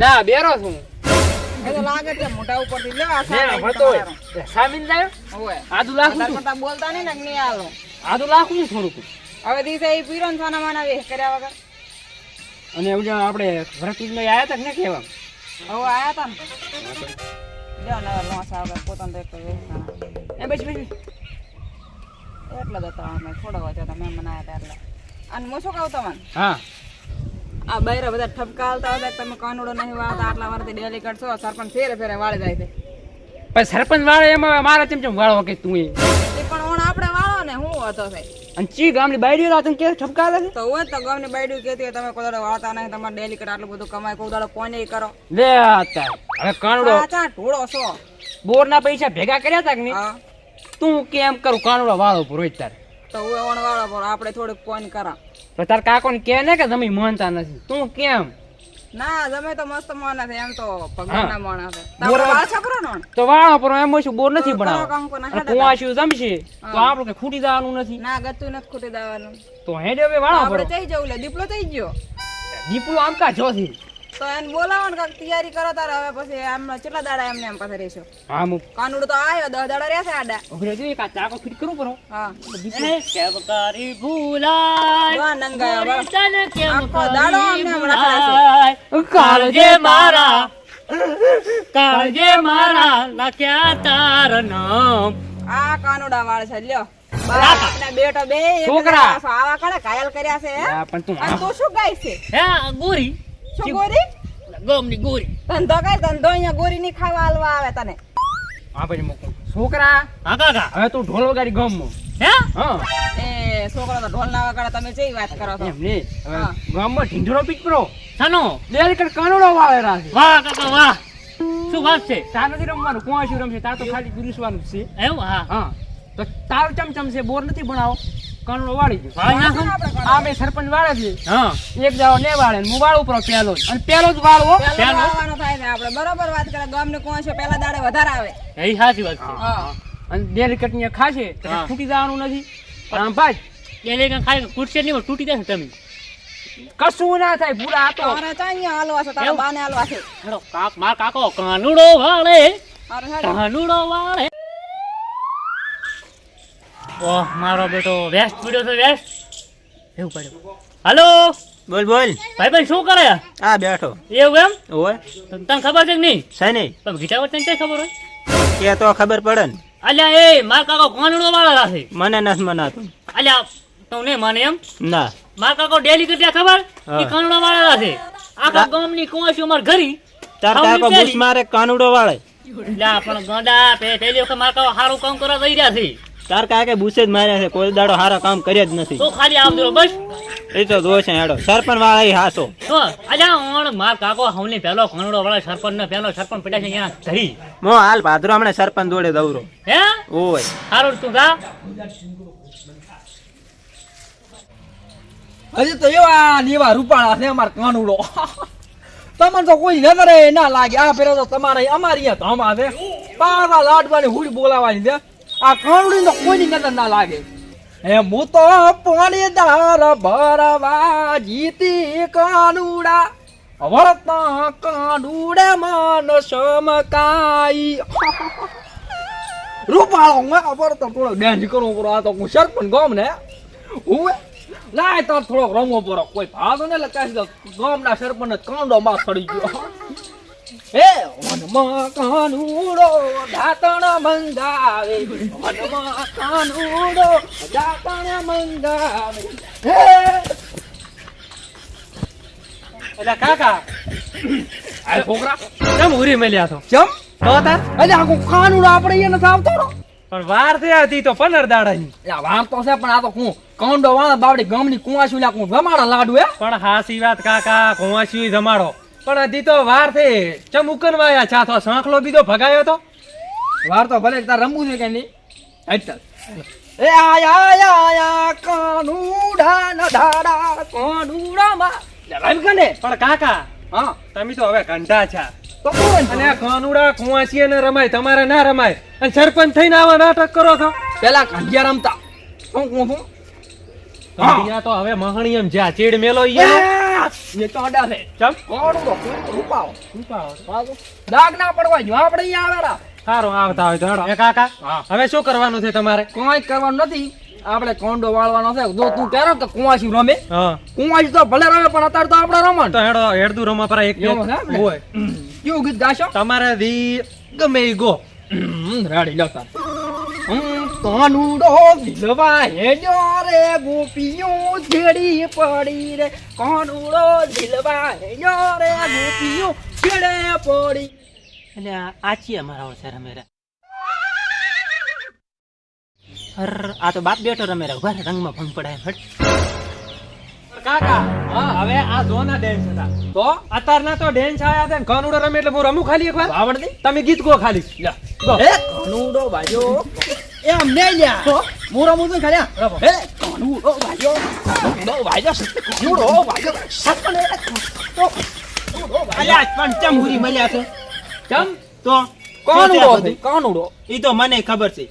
ના બેરો છું. લાગે છે મોઢા ઉપરથી. એ સામીન જાય આદુ લાખું બોલતા નહીં ને નહીં આલો આદુ લાખું થોડુંક. હવે દિવસે એ પીરો ને સોના માના વેહ કર્યા વગર. અને એવું આપણે આપણે ભરતપુરમાં આયા તા ને કેવા હવે આયા તા ને. લ્યો ને લોસા પોતાને એક વેહ એ બેસ બેસ એટલે જ અમે થોડો હોય તો તમે મને આયા હતા એટલે. અને શું કહું તમને હા. આ બૈરા બધા ઠપકાવતા હતા તમે કાનુડો નહીં વાળતા આટલા વાર ડેલી કરશો સરપંચ ફેરે ફેરે વાળી જાય છે. પણ સરપંચ વાળો એમાં મારા ચમ ચમ વાળો કે તું એ? પણ ઓણ આપણે વાળો ને હું હતો છે અને ચી ગામની બાયડીઓ રાત કે ઠપકા છે? તો હોય તો ગામની બાયડું કહેતી તમે કોદાડો વાળતા નહીં તમારે ડેલી કર આટલું બધું કમાય કોદાડો કોને કરો? લે આતા હવે કાનુડો સાચા ઢોળો છો. બોરના પૈસા ભેગા કર્યા તા કે નહીં? તું કેમ કરું કાનુડો વાળો પૂરો તાર. તો હું ઓણ વાળો પણ આપણે થોડુંક કોણ કરા તાર કાકોને કે ને કે તમે માનતા નથી. તું કેમ? ના તમે તો મસ્ત માણસ છે એમ તો ભગવાનના માણસ છે. તમારો વાળ છોકરો નો? તો વાળ પર એમ શું બોર નથી બનાવો કંકુ ના અને હેડે કુવાશું જમશે તો. આપણું કે ખૂટી જવાનું નથી. ના ગતું નથી ખૂટી દેવાનું તો હેડે હવે વાળો પડો થઈ જવું લે દીપલો થઈ ગયો? દીપલો આમ કા જોથી તો એને બોલાવો ને કાંઈક તૈયારી કરો તારે. હવે પછી આમ કેટલા દાડા એમને એમ પાસે રહેશો? હા મુ કાનુડો તો આવ્યો દસ દાડા રહેશે આડા. ઉભરે જોઈએ કા ચાકો ફિટ કરું પરો હા. કેવકારી ભૂલાય? વા નંગાયો વાહ. તને આખો દાડો અમને આમ રખડાશે. કાળજે મારા કાળજે મારા લખ્યા તાર નામ આ કાનુડા વાળ છે લ્યો. બેટો બે છોકરા. આવા કણે ઘાયલ કર્યા છે પણ તું તું શું ગાય છે? હે ગોરી. શું ગોરી? ગમની ગોરી. ધંધો કઈ ધંધો અહીંયા ગોરી ની ખાવા હાલવા આવે તને. હા પછી મૂકું છોકરા હા કાકા. હવે તું ઢોલ વગાડી ગમો હે? હા. એ છોકરો તો ઢોલ ના વગાડે તમે જેવી વાત કરો છો? એમ નહીં. ગામમાં ઢીંઢરો પીકરો. સાનો ડેલ કર કાનુડો વાળે રાખે વાહ કાકા વાહ. શું વાત છે? તાર નથી રમવાનું કોણ શું રમશે. તાર તો ખાલી ગુરુસવાનું છે. એવું? હા. હા. તો તાર ચમચમ છે બોર નથી બનાવો કાનુડો વાળી ગયો આપણે આ બે સરપંચ વાળે છે. હા. એક જાવ ને વાળે હું વાળું ઉપર પેલો જ. અને પેલો જ વાળવો પેલો વાળવાનો થાય છે આપણે. બરોબર વાત કરે. ગામ ને કોણ છે? પેલા દાડે વધારે આવે. એ સાચી વાત છે. અને ડેલી કટની ખાશે તૂટી જવાનું નથી. પણ આમ ભાઈ ડેલી કટ ખાય કુરશે નહીં તૂટી જશે તમે. કશું ના થાય પૂરા આ તો તારે ચા હાલવા છે? તારા બાને હાલવા છે. કાક માર કાકો કાનુડો વાળે. કાનુડો વાળે. ઓહ મારો બેટો વેસ્ટ પડ્યો છે વેસ્ટ એવું પડ્યો. હાલો? બોલ બોલ. ભાઈ ભાઈ શું કરે? આ બેઠો. એવું એમ? હોય તને ખબર છે કે નહીં? છે નહીં. તમે ગીતા તને કઈ ખબર હોય? કે તો ખબર પડે ને. અલ્યા એ માર કાકો કાનુડો વાળા રાખે. મને નસ મનાતો. અલ્યા તું નહીં મને એમ? ના. માર કાકો ડેલી કરતા ખબર? કે એ કાનુડા વાળા છે આખા ગામની કોશી ઉમર ઘરી. તાર કાકો પેલી. મારે કાનુડો વાળે. લા પણ ગોડા પે પેલી વખત માર કાકો સારું કામ કરવા જઈ રહ્યા છે. તાર કાકે બુસે જ માર્યા છે કોઈ દાડો હારા કામ કર્યા જ નથી. તો ખાલી આવજો બસ. એ તો દોષ છે હેડો. સરપંચ વાળા ઈ હાસો. તો અજા ઓણ માર કાકો હવની પેલો કાનુડો વાળા સરપંચ ને પેલો સરપંચ પડ્યા છે અહીંયા ધરી મો હાલ ભાદરો હમણે સરપંચ દોડે દવરો. હે? ઓય. સારું તું ગા હજી તો એવા લેવા રૂપાળા છે અમાર કાનુડો. તમને તો કોઈ નજરે ના લાગે. આ પેલા તો તમારે અમારી ધમ આવે. પાવા લાડવાની હુડી બોલાવાની છે. આ કાનુડી તો કોઈની નજર ના લાગે. હે હું તો પાણી દાર ભરવા જીતી કાનુડા. વળતા કાનુડે મન સમકાઈ. રૂપાળો, હું ખબર તો થોડો કરવો પડો. આ તો હું સરપંચ ગામ ને. હું લાય તો થોડોક રમવો પડો. કોઈ ભાગો ને લગાવી દો ગામના સરપંચ કાંડો માં સડી ગયો. હે વનમાં કાનુડો દાતણ મંગાવે વનમાં કાનુડો દાતણ મંગાવે હે. એટલે કાકા આ છોકરા? કેમ ઉરી મેલ્યા છો? ચમ તો તાર? અરે આખું કાનુડો આપણે અહીંયા નથી આવતો પણ વાર થઈ હતી તો પંદર દાડાની. આ વાર તો છે પણ આ તો હું કાંડો વાળા બાવડી ગામની કુવાસી લા હું જમાડા લાડુ હે. પણ હાસી વાત કાકા કુંવાસી જમાડો પણ હજી તો વાર થઈ ચમ ઉકનવાયા છા તો સાંખલો બીજો ભગાયો તો. વાર તો ભલે તાર રમવું છે કે નહીં? એટલે એ આયા આયા આયા કાનુડા ન ધાડા કાનુડા માં રમ કને પણ કાકા હા. તમે તો હવે કંઠા છા. અને કાનુડા કુંવાસી ને રમાય તમારે ના રમાય. અને સરપંચ થઈને આવા નાટક કરો છો. પેલા કંઢિયા રમતા. હું કહું હું. કંઠિયા તો હવે મહણી એમ જ્યાં ચીડ મેલો ઈ એ તો અડા છે ચમ કાનુડો રૂપાળો ઉપાડો. દાગ ના પડવા જો આપણે અહીંયા આવેલા. સારું આવતા હોય તો હેડો. એ કાકા હવે શું કરવાનું છે તમારે? કોઈ કરવાનું નથી. આપણે કોંડો વાળવાનો છે. જો તું કહેરો કે કુંવાસી રમે? હા. કુંવાસી તો ભલે રમે પણ અત્યારે તો આપણે રમણ તો હેડો હેડતું રમવા પર એક? હોય. કેવું ગીત ગાશો? તમારે દી ગમે ગો. રાડી લો તાર. કાનુડો દિલવા હેડ્યો રે ગોપીઓ છેડી પડી રે. કાનુડો દિલવા હેડ્યો રે ગોપીઓ છેડે પડી અને આ આચી અમારા ઓળશે રમેરા. અર આ તો બાપ બેટો રમેરા. ઊભા રંગમાં ભંગ પડાય હટ. કાકા હા. હવે આ જોના ડેન્સ હતા. તો ડેન્સ આયા ને રમે એટલે હું રમું ખાલી એકવાર? આવડતી તમે ગીત ગો ખાલી. હે કાનુડો બાજો એમ નહીં લ્યા હું રમું છું ખાલી હે. કાનુડો બાજો કાનુડો બાજો કાનુડો બાજો સપને તો કાનુડો બાજો અલ્યા પણ ચમ હુરી મળ્યા છે? કેમ તો કાનુડો? કાનુડો ઈ તો મને ખબર છે.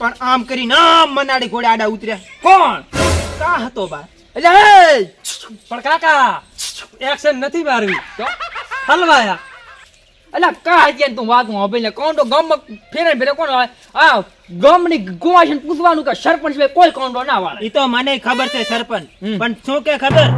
પણ આમ કરીને આમ મનાડી ઘોડે આડા ઉતર્યા. કોણ? કા હતો બા? એટલે પણ કાકા એક્શન નથી મારવી હલવાયા. એટલે કા તું વાત હું કોણ તો ગામમાં ફેરે ફેરે કોણ આ ગામની ગુવાશી પૂછવાનું કે સરપંચ ભાઈ કોઈ કોંડો ના વાળે. ઈ તો મને ખબર છે સરપંચ. પણ શું કે ખબર.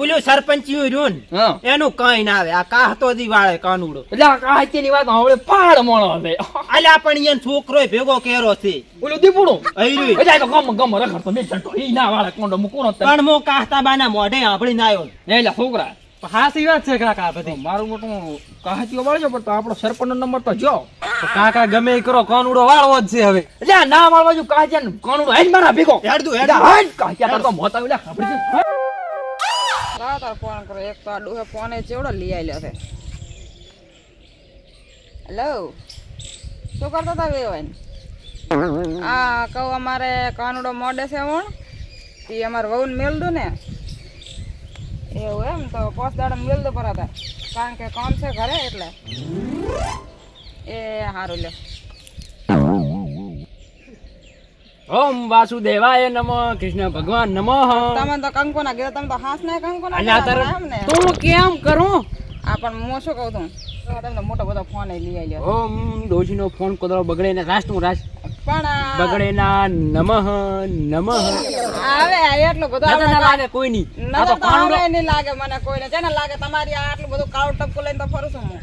ઓલું સરપંચ યુ રૂન એનું કઈ ના આવે. આ કાહ તો દી વાળે કાનુડો. એટલે આ કા છે ની વાત હવે પાડ મોણો હવે. અલ્યા પણ એન છોકરો ભેગો કેરો છે. ઓલું દીપડું. હઈરુઈ. એટલે તો ગામમાં ગામમાં રખડતો મેં જંટો ઈ ના વાળે કોંડો મૂકું ન પણ મો કાહતાબાના મોઢે આંભળીને આવ્યો એટલે છોકરા. હાસી વાત છે કાકા બધી. મારું મોટું કહાતીઓ વાળજો પણ આપણો સરપંચ નંબર તો જો. કાકા ગમે કરો કાનુડો વાળવો જ છે હવે. એટલે ના મારવા જો કાહ્યા ને કોણું હેડ મારા ભીગો. હેડતું, એટલે હેડ હેડ કાહ્યા તાર તો મોતા ઓલા ખબર છે? તાર ફોન કરો. એક તો આ ડોહે ફોને ચેવડો લઈ આવેલો છે. હેલો શું કરતા હતા વેવાઈ આ કહું અમારે કાનુડો મોડે છે વણ એ અમારે વહુને મેલ દો ને. એવું એમ તો પોસ દાડા મેલ પર કારણ કે કામ છે ઘરે એટલે. એ સારું લે ઓમ વાસુદેવાય નમઃ કૃષ્ણ ભગવાન નમઃ. તમે તો કંકો ના તમે તો હાસ ને કંકો ના એમ ને તું કેમ કરું? આ પણ હું શું કહું છું તમને તમે મોટો બધો ફોન લઈ આવ્યો. ઓમ ડોશીનો ફોન કોદરો બગડે ને હું રાષ્ટ્ર પણ આ- બગડે ના નમઃ નમઃ. આવે એટલું બધું આવે ના લાગે કોઈ નહીં આ તો હવે નહીં લાગે મને કોઈને. જેને લાગે તમારી આ આટલું બધું કાળો ટપકો લઈને તો ફરું છું હું.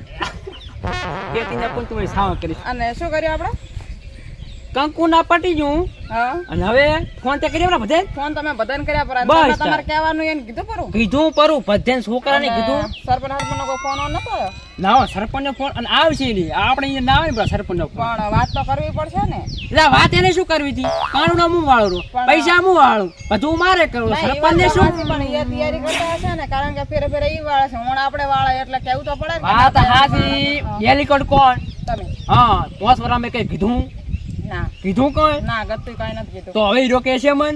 કેતીને પણ તું સાવ કરીશ. અને શું કર્યું આપણે? કંકુ ના પટી જઉં અને હવે ફોન તે કરી બધે? ફોન તમે બધાને કર્યા પર બસ તમારે કહેવાનું એને કીધું પરું? કીધું પરું બધે છોકરાને કીધું. સરપંચ હરપંચ કોઈ ફોન ઓન નતો ના સરપંચ નો ફોન અને આવશે ઈ. આપણે અહીંયા ના આવે ને સરપંચ નો ફોન. પણ વાત તો કરવી પડશે ને. એટલે વાત એને શું કરવી હતી? ના હું વાળું? પૈસા હું વાળું? બધું મારે કરવું. સરપંચ ને શું? પણ એ તૈયારી કરતા હશે ને કારણ કે ફેરે ફેરે ઈ વાળે છે. હું આપણે વાળે એટલે કેવું તો પડે વાત હાજી હેલિકોપ્ટર કોણ? તમે. હા પોસ વરા મેં કઈ કીધું? ના. કીધું કોઈ? ના ગતું કઈ નથી કીધું. તો હવે હીરો કે છે મન?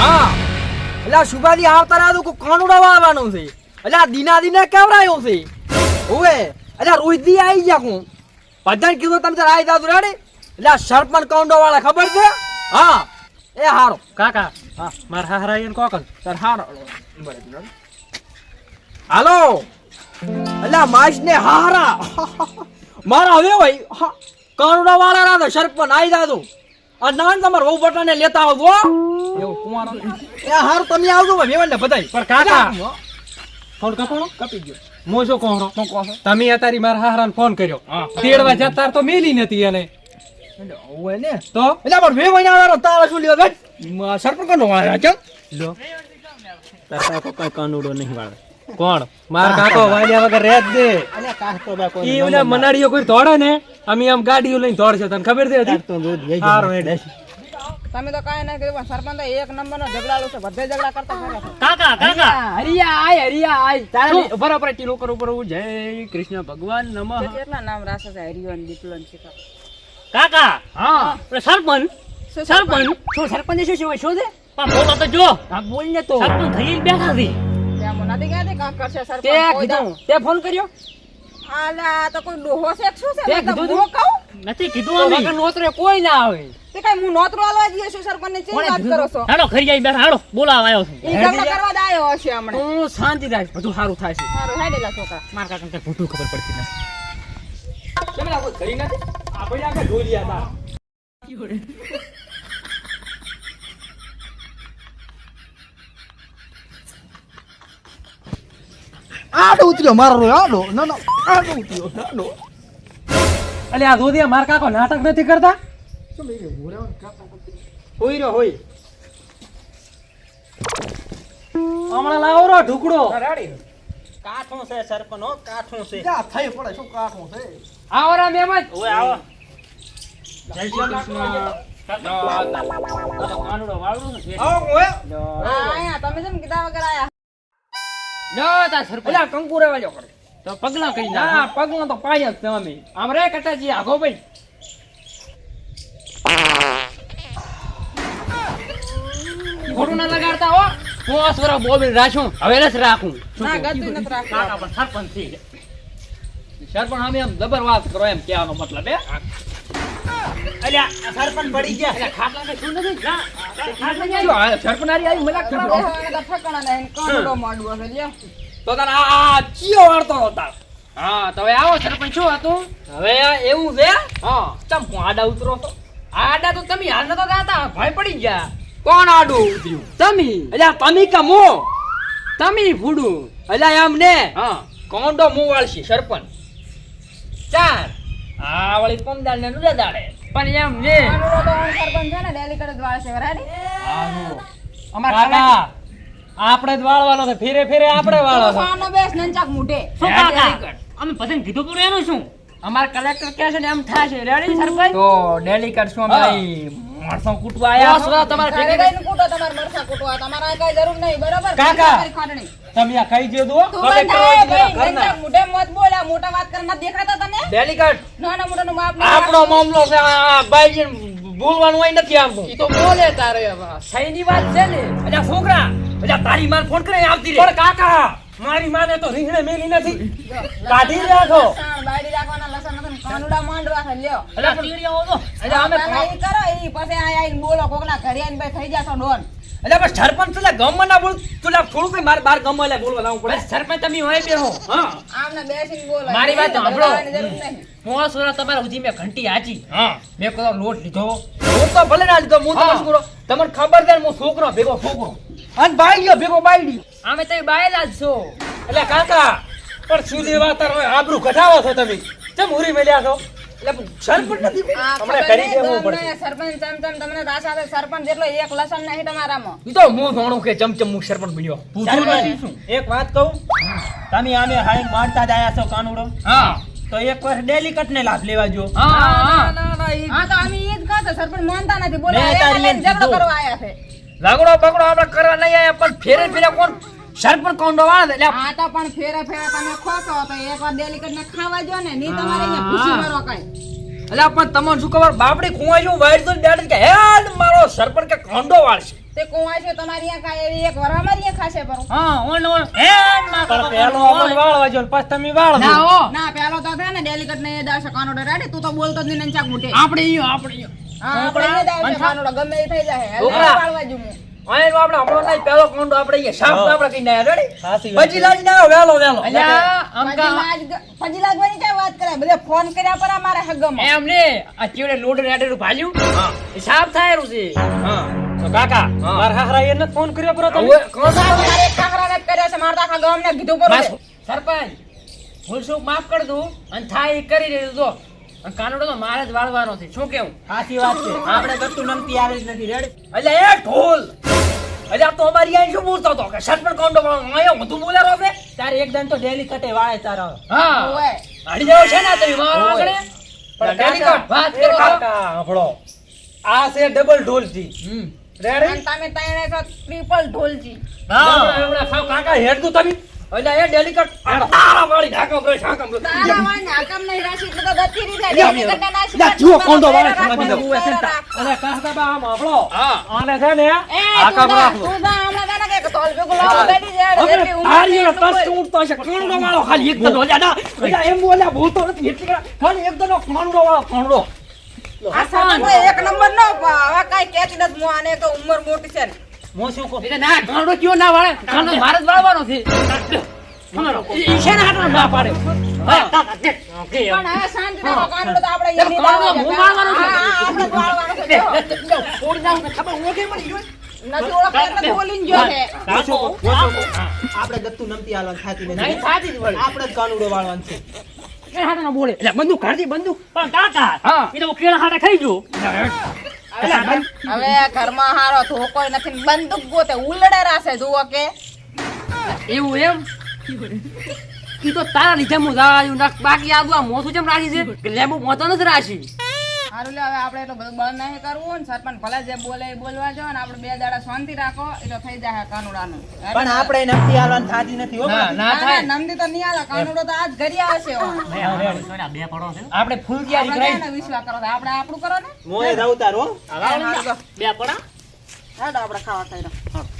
હા. એટલે આ સુભાજી આવતા રાતું કોઈ કાનુડો વાળવાનું છે? એટલે આ દિના દીના કેવડાયું છે? ઓવે એટલે રોહિતજી આવી ગયા હું. બધાને કીધું તમે તાર આવી દાદુ રેડી? એટલે આ સરપંચ કાઉન્ડો વાળા ખબર છે? હા. એ હારો. કાકા હા. મારા હારા એને કોકલ તાર હારો. હાલો. એટલે આ માસ ને હારા મારા હવે હોય કાનુડા વાળા રાતો સરપંચ આવી દાદુ આ નાન તમાર વહુ બટાને લેતા આવજો. એવું કુંવારો એ હારું તમે આવજો ભાઈ વેવણ ને બધાય. પણ કાકા ફોન કપાણો કપી ગયો હું શું કહું છું? શું કહો છો. તમે અત્યારે મારા હારાને ફોન કર્યો. તેડવા જતા તો મેલી નથી એને. ઓય ને તો? એટલે પણ વેવણ આવવાનો તારા શું લેવા ભાઈ સરપંચ નો વાળા છે લો. તારા કોઈ કાનુડો નહીં વાળે. કોણ? માર કાકો. વાલ્યા વગર રહે જ દે ઈ ઓલા મનાડીઓ કોઈ દોડે ને? અમે આમ ગાડીઓ લઈને દોડશે તને ખબર છે હજી? હારું હેડ. તમે તો કાંઈ ના કર્યું સરપંચ એક નંબર નો ઝઘડાળો છે બધે ઝઘડા કરતા ફરે છે. કાકા કાકા. હરિયા આય હરિયા આય. તારા ઉપર ટીલો કર ઉપર જય કૃષ્ણ ભગવાન નમઃ. કેટલા નામ રાસે છે હરિયો ને દીપલો ને શિખર. કાકા. હા. સરપંચ સરપંચ. શું સરપંચ? શું શું છે? પણ બોલો તો જો. બોલ ને તો. સરપંચ થઈ બેઠા છે. હું કરશે સરપંચ તે કીધું તે ફોન કર્યો. આલા, આ તો કોઈ ડોહો છે શું છે? તે કીધું હું કહું? નથી કીધું અમે. વગર નોતરે કોઈ ના આવે. તે કઈ હું નોતરો આલવા જઈએ છું સરપંચને ચેવી વાત કરો છો? હાલો ખરી આવી બેઠા હાલો બોલાવા આવ્યો છું. ઈ ઝઘડો કરવા જ આયો હશે હમણાં. તું શાંતિ રાખ બધું સારું થાય છે. સારું હેડેલા છોકરા. મારા કાકા કઈ ભૂતું ખબર પડતી નથી. કેમ લાગો ઘરી નથી? આપણે આગળ ઢોલિયા હતા. આડો ઉતર્યો મારો રો આડો ના ના આડો ઉતર્યો આડો અલે આ દોધિયા માર કાકો નાટક નથી કરતા? હોય રહ્યો હોય. હમણાં લાવો રો ઢુકડો કાઠું છે સરપનો કાઠું છે. જા થઈ પડે શું કાઠું છે? આવો રા મહેમાન ઓય આવો. જય શ્રી કૃષ્ણ. કાનુડો વાળું ને આવો ઓય. હા આયા તમે જેમ કીધા વગર આયા. તા સરપંચ. અલ્યા કંકુ રેવા જો તો પગલા કરી ના પગલા તો પાય જ તમે આમ રે કટાજી આગો ભાઈ. ખોટું ના લગાડતા હો. હું આ સ્વરા રાખું. હવે નથી રાખું. ના ગતું નથી રાખવું કાકા પણ સરપંચ થઈ ગયા. સરપંચ આમે એમ જબર વાત કરો એમ કહેવાનો મતલબ હે? અલ્યા સરપંચ પડી ગયા. અલ્યા ખાટલા કે શું નથી? ના, ખાટલા જો આ આવી મજાક કરો બેહવાના તો ઠકાણા માંડવો છે લ્યો. તો તાર આ આ ચિયો વાળતો હતા હા તો હવે આવો સરપંચ શું હતું? હવે એવું છે? હા. ચમ આડા ઉતરો તો? આડા તો તમે હાલ નતા દાતા ભય પડી ગયા. કોણ આડું? ઉતર્યું તમે. અલ્યા તમે કે મો તમે ફૂડું અલ્યા એમ ને? હા. કોંડો મું વાળશી સરપંચ. ચાર. આ વળી પમદાર ને નુડા દાડે. પણ એમ ને કાનુડો તો હું સરપંચ છે ને ડેલી કરે જ વાળશે વરાડી અમારા કાકા આપણે જ વાળવાનો છે ફેરે ફેરે આપણે વાળવાનો બેસ નંચાક મૂટે શું કાકા? અમે પતંગ કીધું પૂરું એનું શું? અમાર કલેક્ટર કે છે ને એમ થાય છે. રેડી સરપંચ? તો ડેલી શું અમે ભાઈ માણસો કૂટવા આયા તમારે કૂટો તમારે મરચા કૂટવા. તમારે કઈ જરૂર નહીં બરોબર? કાકા. તમે આ કહી દો દો તું બંધ થાય, ભાઈ, મૂઢે મત બોલા મોટા વાત કરના દેખાતા તને? ડેલિકેટ નાના મોટાનો માપ આપણો મામલો છે આ ભાઈજી બોલવાનું હોય નથી આવતું ઈ તો બોલે તારે હવે. સહીની વાત છે ને. અજા છોકરા અજા તારી માન ફોન કરે આવતી રે પણ કાકા મારી માને તો રીંગણે મેલી નથી. કાઢી રાખો. બાડી રાખવાના લસણ નથી, કાનુડા માંડવા છે, લ્યો. અલ્યા ટીડિયા હો તો. અલ્યા અમે કરો, ઈ પછી આ આઈને બોલો, કોકના ઘરે આઈને ભાઈ થઈ જાશો ડોન. અલ્યા બસ સરપંચ પેલા ગમ ના બોલ. તુલા થોડું કઈ મારે બાર ગામમાં લે બોલવા લાવું પડે. સરપંચ તમે હોય બેહો હા. આમને બેસીને બોલો. મારી વાત સાંભળો. મોળા વર્ષ તમારા સુધી મે ઘંટી હાચી હા. મેં કહો લોટ લીધો. હું તો ભલે ના લીધો હું તો હા. છોકરો તમને ખબર છે હું છોકરો ભેગો છોકરો. અને ગયો ભેગો બાઈડિયો અમે તો બાયલા જ છો. એટલે કાકા પણ સુધી વાત હોય? આબરૂ ઘટાવો છો તમે. કેમ ઉરી મેલ્યા છો? એટલે સરપંચ નથી આ હમણાં ખબર કરી નહીં, દેવું ગામના પડશે. સરપંચ ચમ ચમ તમને દાસા છે, સરપંચ જેટલો એક લસણ નહીં તમારામાં. ઈ તો હું જાણું કે ચમચમ હું સરપંચ બન્યો. સરપંચ? એક વાત કહું? તમે આમે હાઈ મારતા જ આયા છો કાનુડો? હા. તો એક વાર ડેલિકટ ને લાભ લેવા જો. હા તો અમે ઈ જ કહો સરપંચ માનતા નથી. બોલો, ઝઘડો કરવા આયા છે. ઝઘડો બગડો આપણે કરવા નહીં આયા પણ ફેરે ફેરે કોણ સરપંચ કોંડો વાળા એટલે આ તો પણ ફેરા ફેરા તમે ખોશો તો એકવાર ડેલીકેટને ખાવા જો ને નહીં તમારે અહીંયા ખુશી મારો કાઈ. એટલે પણ તમને શું ખબર? બાપડી કુંવા જો વાયર તો ડેડ કે હેડ મારો સરપંચ કે કોંડો વાળશે. તે કુંવા છે તમારી આ કાંઈ એવી એક વરા મારી ખાશે પર હા ઓન ઓન હે માં પેલો અમન વાળવા જો પછી તમે વાળો ના ઓ ના પેલો તો છે ને ડેલીકેટને એ દાવશે કાનુડો રેડી તું તો બોલતો જ નહીં નંચાક મૂટે આપણે ઈ આપણે ઈ. હા, આપણે ગમે એ થઈ જાય. વાળવા જો હું. આયનો આપણે હમણાં નહીં પેલો કોંડો આપણે અહીંયા સાફ હા. આપણે કઈ ના રેડી? પછી લાજી ના વેલો વેલો અલ્યા આમ ફજી કા લાજ ગ- ફજી લાગવાની ક્યાં વાત કરે બધે ફોન કર્યા પર અમારે હગમાં. એમ ને આ ચીવડે લોડ રેડેલું ભાલ્યું હા. સાફ થાયરું છે. હા. કાકા. હાહરા એને ફોન કર્યો પર તમે? મારે કાકરાને જ છે મારા આખા ગામને કીધું પર. સરપંચ ભૂલસુક માફ કરી દઉં? અને થાય એ કરી દેજો જો. અને કાનુડો તો મારે જ વાળવાનો છે. શું કેવું? સાચી વાત છે. આપણે કરતું નમતી આવે જ નથી રેડ? એટલે એ ઢોલ! અલ્યા તો અમારી અહીં શું બોલતો હતો? કે સરપંચ કોંડો વાળો અહીંયા વધુ બોલારો છે? તારે એક દાન તો ડેલી કટે વાળે તારો. હા. હાડી જાવ છે ને તમે મારો આગળ પણ ડેલી કટ. વાત કરો. આપણો આ છે ડબલ ઢોલજી. હમ. રેડ અને તમે ત્રણે છો ટ્રિપલ ઢોલજી. હા. હમણાં સાવ કાકા હેડ હેડતું તમે. એ ડેલિકટ તારા વાળી ઢાકમ રે ઢાકમ રે તારા નહીં રાશી તો ગતી જાય. કોંડો વાળે. અને બા આમ આને છે ને રાખો. તું તોલ જાય, એટલું ટચ બોલ. ઉડતો હશે. કોણડો વાળો ખાલી એક દનો અલ્યા ના અલ્યા એમ બોલ્યા ભૂલતો નથી. એટલી ખાલી એક દનો કોણડો વાળો કોણડો આ સરપંચ એક નંબર નો હવે કાંઈ કહેતી નથી. હું આને તો ઉંમર મોટી છે ને. હું શું કહું? એટલે ના કાનુડો કયો ના વાળે? કાનુડો મારે જ વાળવાનો છે. તમારો ઈશાને ના પાડે? હા. કાકા દે. ઓકે. પણ હવે શાંતિ રાખો કાનુડો તો આપણે એની કાનુડો દાવા છે. હું મારવાનો છું. હા, હા, આપણે વાળવાનો છે. છોડી નાખું ને ખબર ઓળખે મળી ગયો? નથી ઓળખતો એટલે બોલીને ગયો છે. હું. શું કહું? હું. શું કહું? આપણે ગત્તુ નમતી હાલવાનું નથી. જ જ કાનુડો વાળવાનું છે. એ બોલે? બંદૂક કાઢી બંદૂક. પણ કાકા હા. એ તો કેળા હાટે ખાઈ ગયો. હવે ઘરમાં હારો ધોકોય નથી. બંદૂક ગોતે ઉલડે રાસે જુઓ કે. એવું એમ? ઈ તો તારા લીધે હું ના બાકી આ મોથું જેમ રાખી છે લેબુ મોતો નથી રાખી? હારું લે હવે આપણે એટલું બધું બંધ નહીં કરવું ને સરપંચ ભલે જે બોલે એ બોલવા જો ને આપણે બે દાડા શાંતિ રાખો એટલે થઈ જાય કાનુડાનું. પણ આપણે નમતી હાલવાનું થાતી નથી હો ના થાય. નંદી તો નહીં આવે કાનુડો તો આજ ઘરે આવશે બે પડો છે આપણે ફૂલ તૈયારી કરાવી વિશ્વાસ કરો? આપણે આપણું કરો ને? મોએ રહું તારો બે પડા. હા આપણે ખાવા ખાઈ